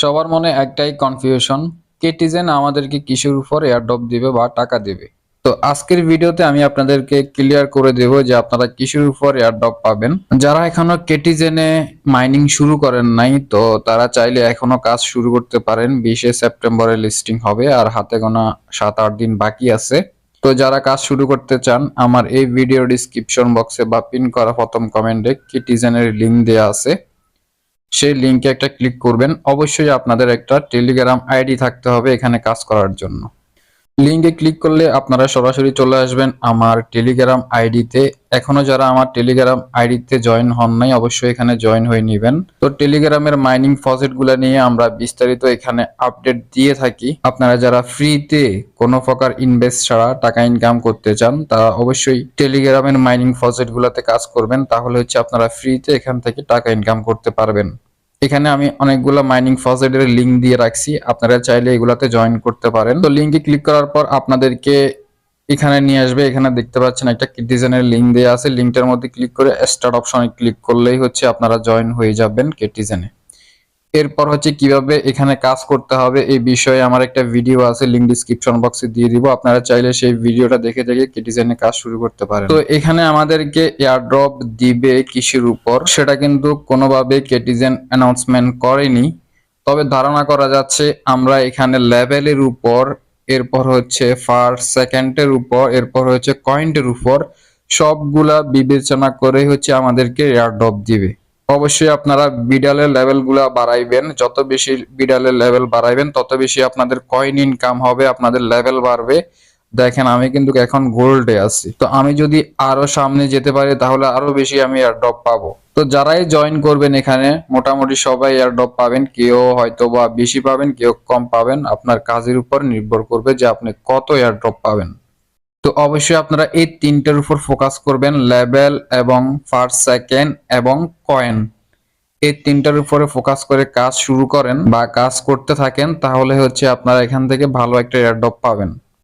সবার মনে একটাই কনফিউশন কেটিজেন আমাদেরকে কিসের উপর এয়ারড্রপ দিবে বা টাকা দিবে? তো আজকের ভিডিওতে আমি আপনাদেরকে ক্লিয়ার করে দেব যে আপনারা কিসের উপর এয়ারড্রপ পাবেন। যারা এখনও কেটিজেনে মাইনিং শুরু করেন নাই, তো তারা চাইলে এখনও কাজ শুরু করতে পারেন। বিশে সেপ্টেম্বরে লিস্টিং হবে আর হাতে গোনা সাত আট দিন বাকি আছে। তো যারা কাজ শুরু করতে চান, আমার এই ভিডিও ডিসক্রিপশন বক্সে বা পিন করা প্রথম কমেন্টে কিটিজেনের লিংক দেওয়া আছে। সেই লিঙ্কে একটা ক্লিক করবেন। অবশ্যই আপনাদের একটা টেলিগ্রাম আইডি থাকতে হবে এখানে কাজ করার জন্য। লিংকে ক্লিক করলে আপনারা সরাসরি চলে আসবেন আমার টেলিগ্রাম আইডিতে এখনও যারা আমার টেলিগ্রাম আইডিতে জয়েন হন নাই, অবশ্যই এখানে জয়েন হয়ে নেবেন। তো টেলিগ্রামের মাইনিং ফসেটগুলা নিয়ে আমরা বিস্তারিত এখানে আপডেট দিয়ে থাকি। আপনারা যারা ফ্রিতে কোনো প্রকার ইনভেস্ট ছাড়া টাকা ইনকাম করতে চান, তারা অবশ্যই টেলিগ্রামের মাইনিং ফসেট গুলাতে কাজ করবেন। তাহলে হচ্ছে আপনারা ফ্রিতে এখান থেকে টাকা ইনকাম করতে পারবেন। এখানে আমি অনেকগুলো মাইনিং ফসেটের লিঙ্ক দিয়ে রাখছি। আপনারা চাইলে এগুলাতে জয়েন করতে পারেন। তো লিঙ্কে ক্লিক করার পর আপনাদেরকে এখানে নিয়ে আসবে। এখানে দেখতে পাচ্ছেন একটা কিটিজেনের লিঙ্ক দেওয়া আছে। লিঙ্কটার মধ্যে ক্লিক করে স্টার্ট অপশনে ক্লিক করলেই হচ্ছে আপনারা জয়েন হয়ে যাবেন কিটিজেনে এরপর হচ্ছে কীভাবে এখানে কাজ করতে হবে এই বিষয়ে আমার একটা ভিডিও আছে লিংক ডিসক্রিপশন বক্সে দিয়ে দিব। আপনারা চাইলে সেই ভিডিওটা দেখে দেখে কিটিজেনে কাজ শুরু করতে পারেন। তো এখানে আমাদেরকে এয়ারড্রপ দিবে কিসের উপর। সেটা কিন্তু কোনোভাবে কেটিজেন অ্যানাউন্সমেন্ট করেনি। তবে ধারণা করা যাচ্ছে আমরা এখানে লেভেলের উপর, এরপর হচ্ছে ফার্স্ট সেকেন্ডের উপর, এরপর হচ্ছে কয়েন্টের উপর সবগুলা বিবেচনা করে হচ্ছে আমাদেরকে এয়ারড্রপ দিবে। অবশ্যই আপনারা বিডালের লেভেলগুলা বাড়াইবেন। যত বেশি বিডালের লেভেল বাড়াইবেন, তত বেশি আপনাদের কয়েন ইনকাম হবে, আপনাদের লেভেল বাড়বে। দেখেন, আমি কিন্তু এখন গোল্ডে আছি। তো আমি যদি আরও সামনে যেতে পারি, তাহলে আরও বেশি আমি এয়ারড্রপ পাবো। তো যারাই জয়েন করবেন এখানে, মোটামুটি সবাই এয়ারড্রপ পাবেন। কেউ হয়তো বা বেশি পাবেন, কেউ কম পাবেন। আপনার কাজের উপর নির্ভর করবে যে আপনি কত এয়ারড্রপ পাবেন। তো অবশ্যই আপনারা এই তিনটার উপর ফোকাস করবেন লেভেল এবং ফার্স্ট সেকেন্ড এবং কয়েন এই তিনটার উপরে ফোকাস করে কাজ শুরু করেন বা কাজ করতে থাকেন, তাহলে হচ্ছে আপনারা এখান থেকে ভালো একটা এয়ারড্রপ পাবেন।